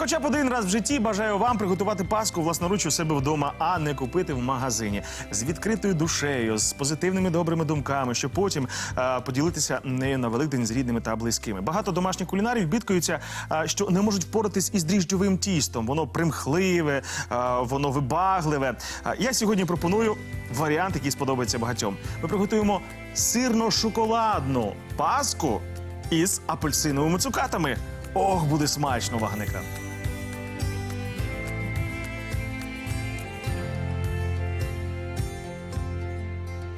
Хоча б один раз в житті бажаю вам приготувати паску власноруч у себе вдома, а не купити в магазині з відкритою душею, з позитивними добрими думками, щоб потім е, поділитися нею на Великдень з рідними та близькими. Багато домашніх кулінарів бідкаються, е, що не можуть впоратись із дріжджовим тістом. Воно примхливе, е, воно вибагливе. Е, я сьогодні пропоную варіант, який сподобається багатьом. Ми приготуємо сирно-шоколадну паску із апельсиновими цукатами. Ох, буде смачно, вагника.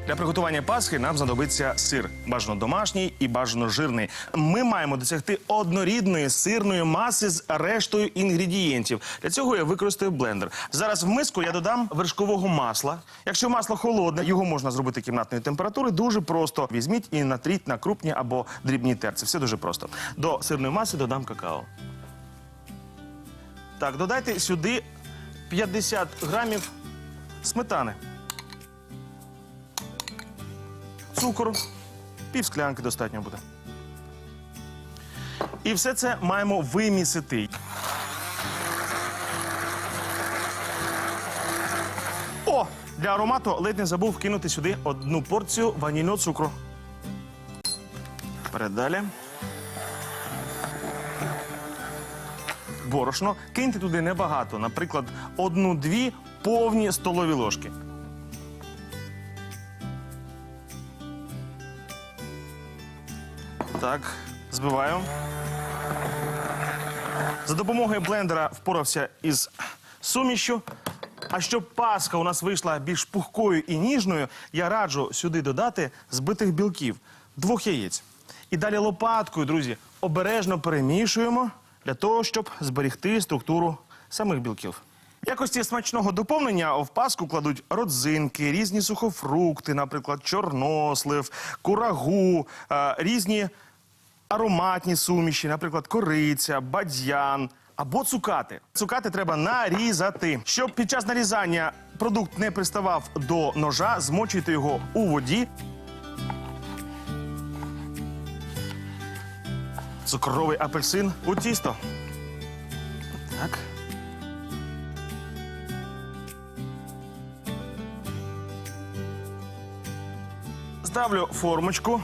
Для приготування пасхи нам знадобиться сир, бажано домашній і бажано жирний. Ми маємо досягти однорідної сирної маси з рештою інгредієнтів. Для цього я використаю блендер. Зараз в миску я додам вершкового масла. Якщо масло холодне, його можна зробити кімнатної температури. Дуже просто візьміть і натріть на крупні або дрібні терці. Все дуже просто. До сирної маси додам какао. Так, додайте сюди 50 грамів сметани. Цукор, пів склянки достатньо буде. І все це маємо вимісити. О! Для аромату ледь не забув кинути сюди одну порцію ванільного цукру. Вперед далі. Борошно. Киньте туди небагато, наприклад, одну-дві повні столові ложки. Так, збиваю. За допомогою блендера впорався із сумішю. А щоб паска у нас вийшла більш пухкою і ніжною, я раджу сюди додати збитих білків, двох яєць. І далі лопаткою, друзі, обережно перемішуємо для того, щоб зберегти структуру самих білків. В якості смачного доповнення в паску кладуть родзинки, різні сухофрукти, наприклад, чорнослив, курагу, е, різні ароматні суміші, наприклад, кориця, бадьян або цукати. Цукати треба нарізати. Щоб під час нарізання продукт не приставав до ножа, змочуйте його у воді. Цукровий апельсин у тісто. Так. Ставлю формочку,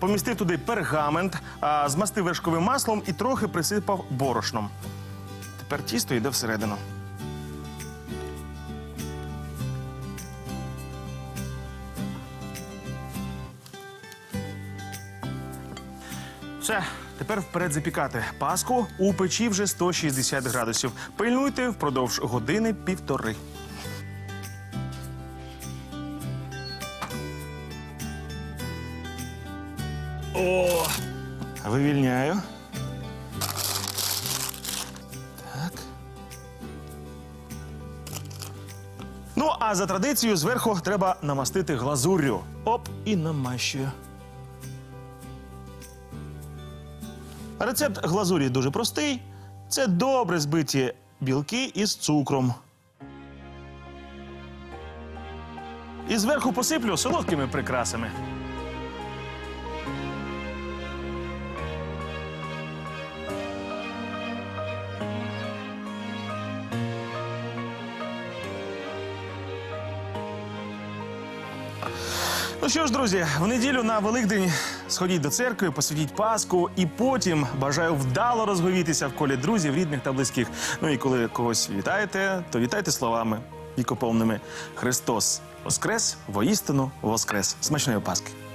помістив туди пергамент, а, змастив вершковим маслом і трохи присипав борошном. Тепер тісто йде всередину. Все, тепер вперед запікати паску у печі вже 160 градусів. Пильнуйте впродовж години півтори. О! Вивільняю. Так. Ну, а за традицією зверху треба намастити глазур'ю. Оп, і намащую. Рецепт глазурі дуже простий. Це добре збиті білки із цукром. І зверху посиплю солодкими прикрасами. Ну що ж, друзі, в неділю на Великдень сходіть до церкви, посвятіть Пасху і потім бажаю вдало розговітися в колі друзів, рідних та близьких. Ну і коли когось вітаєте, то вітайте словами вікоповними Христос Воскрес, воістину Воскрес. Смачної Пасхи!